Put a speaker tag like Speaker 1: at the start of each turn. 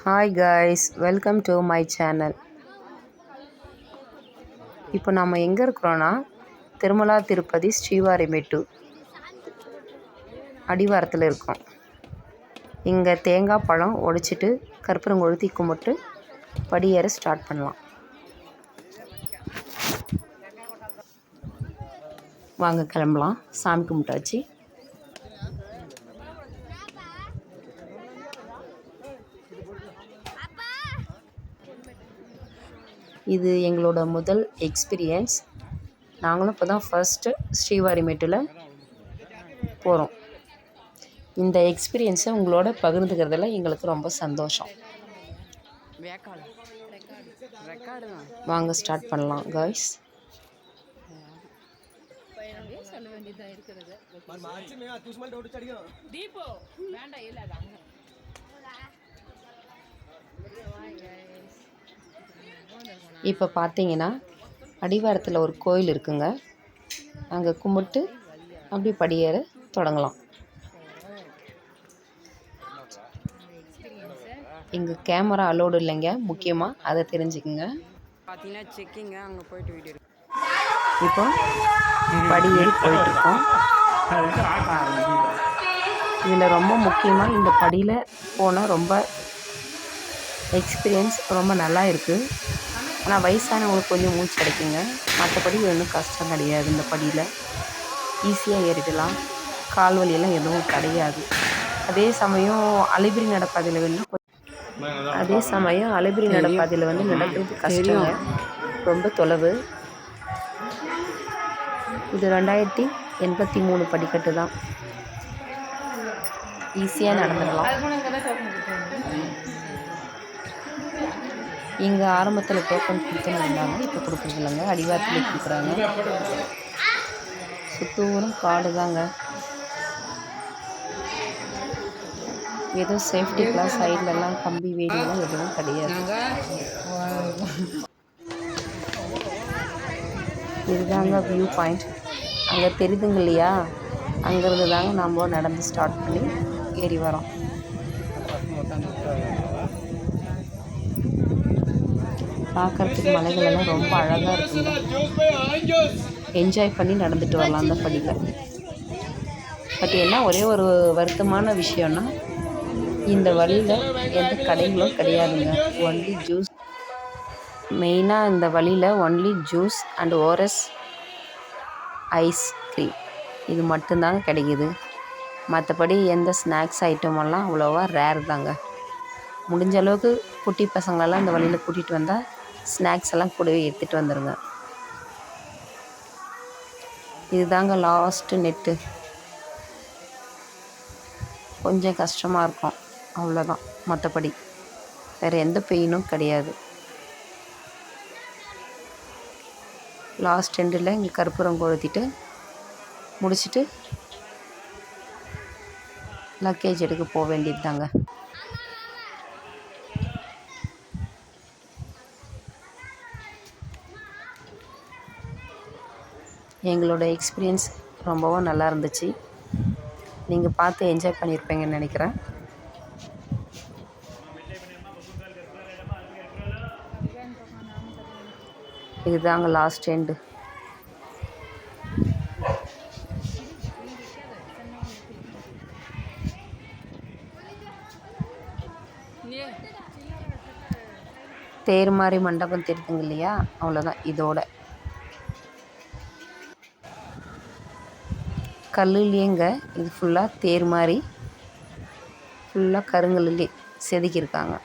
Speaker 1: Hi guys welcome to my channel இப்போ நம்ம எங்கே இருக்கிறோன்னா திருமலா திருப்பதி ஸ்ரீவாரிமெட்டு அடிவாரத்தில் இருக்கோம். இங்கே தேங்காய் பழம் உடைச்சிட்டு கற்பூரங்கொழுத்தி கும்பிட்டு படியேற ஸ்டார்ட் பண்ணலாம். வாங்க கிளம்பலாம். சாமி கும்பிட்டாச்சு. இது எங்களோட முதல் எக்ஸ்பீரியன்ஸ் நாங்களும் இப்போ தான் ஃபஸ்ட்டு ஸ்ரீவாரிமேட்டில் போகிறோம் இந்த எக்ஸ்பீரியன்ஸை உங்களோட பகிர்ந்துக்கிறதுல எங்களுக்கு ரொம்ப சந்தோஷம். வாங்க ஸ்டார்ட் பண்ணலாம் காய்ஸ்
Speaker 2: தீபோ வேண்டாம் இல்லை அது அங்கே
Speaker 1: இப்போ பார்த்தீங்கன்னா அடிவாரத்தில் ஒரு கோயில் இருக்குங்க. அங்கே கும்பிட்டு அப்படியே படியேற தொடங்கலாம். இங்கே கேமரா அலோடு இல்லைங்க. முக்கியமாக அதை தெரிஞ்சுக்குங்க.
Speaker 2: பார்த்தீங்கன்னா செக்கிங்க. அங்கே போயிட்டு வீடியோ
Speaker 1: இப்போ படி ஏறி போயிட்டுருக்கோம். இதில் ரொம்ப முக்கியமாக இந்த படியில் போனால் ரொம்ப எக்ஸ்பீரியன்ஸ் ரொம்ப நல்லா இருக்குது ஆனால் வயசானவங்களுக்கு கொஞ்சம் மூச்சு கிடைக்குங்க. மற்றபடி ஒன்றும் கஷ்டம் கிடையாது இந்த படியில். ஈஸியாக ஏறிடலாம். கால் வலியெல்லாம் எதுவும் கிடையாது. அதே சமயம் அலிபிரி நடப்பாதையில் வேணும் அதே சமயம் அலிபிரி நடப்பாதையில் வந்து நடக்கிறது கஷ்டங்க. ரொம்ப தொலைவு. இது ரெண்டாயிரத்தி எண்பத்தி மூணு படிக்கட்டு தான். ஈஸியாக நடந்துடலாம் இங்கே ஆரம்பத்தில் டோக்கன் கொடுத்துன்னு இருந்தாங்க இப்போ கொடுக்குறது இல்லைங்க. அடிவாரத்தில் கொடுக்குறாங்க. சுத்தூரம் காடு தாங்க. எதுவும் சேஃப்டிக்கெலாம் சைட்லலாம் கம்பி வேலியெல்லாம் எதுவும் கிடையாது. இதுதாங்க வியூ பாயிண்ட் அங்கே தெரியுதுங்க இல்லையா? அங்கேருந்து தாங்க நம்ம நடந்து ஸ்டார்ட் பண்ணி ஏறி வரோம். பார்க்கறதுக்கு மலைகள் எல்லாம் ரொம்ப அழகாக இருக்குங்க. என்ஜாய் பண்ணி நடந்துட்டு வரலாம் அந்த படியில் பட் என்ன ஒரே ஒரு வருத்தமான விஷயம்னா இந்த வழியில் எந்த கடைகளும் கிடையாதுங்க. ஒன்லி ஜூஸ் மெயினாக இந்த வழியில் ஒன்லி ஜூஸ் அண்ட் ஓரஸ் ஐஸ்கிரீம் இது மட்டும்தாங்க கிடைக்குது. மற்றபடி எந்த ஸ்நாக்ஸ் ஐட்டமெல்லாம் அவ்வளோவா ரேர் தாங்க. முடிஞ்ச அளவுக்கு குட்டி பசங்களெல்லாம் இந்த வழியில் கூட்டிகிட்டு வந்தால் ஸ்நாக்ஸ் எல்லாம் கூடவே எடுத்துகிட்டு வந்துடுங்க இதுதாங்க லாஸ்ட்டு நெட்டு கொஞ்சம் கஷ்டமாக இருக்கும். அவ்வளோதான் மற்றபடி வேறு எந்த பெயினும் கிடையாது. லாஸ்ட் எண்டில் இங்கே கற்பூரம் கொளுத்திட்டு முடிச்சுட்டு லக்கேஜ் எடுக்க போக வேண்டியது தாங்க எங்களோட எக்ஸ்பீரியன்ஸ் ரொம்பவும் நல்லா இருந்துச்சு. நீங்கள் பார்த்து என்ஜாய் பண்ணியிருப்பீங்கன்னு நினைக்கிறேன். இதுதாங்க லாஸ்ட் எண்டு தேர் மாதிரி மண்டபம் தெரியுதுங்க இல்லையா? அவ்வளோதான் இதோட. கல்லுலேயேங்க. இது ஃபுல்லாக தேர் மாதிரி. ஃபுல்லாக கருங்கல்லே செதுக்கியிருக்காங்க.